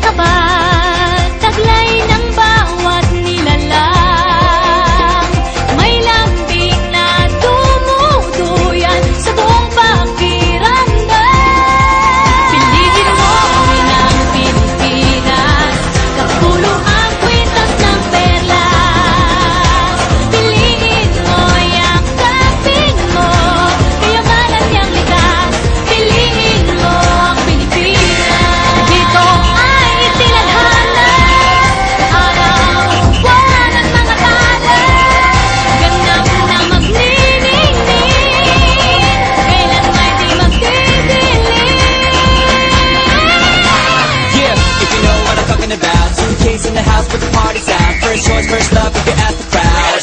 Ka? but the party's out. First choice, first love, if you ask the crowd.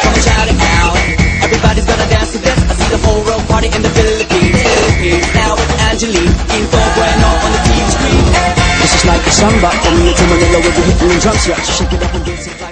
Come and shout it out. Everybody's gonna dance to this. I see the whole world party in the Philippines. Philippines. Now with Angelique, Info Bueno on the TV screen. This is like a samba. From Coming into Manila with the hitting and drum set. Shake it up and dance it like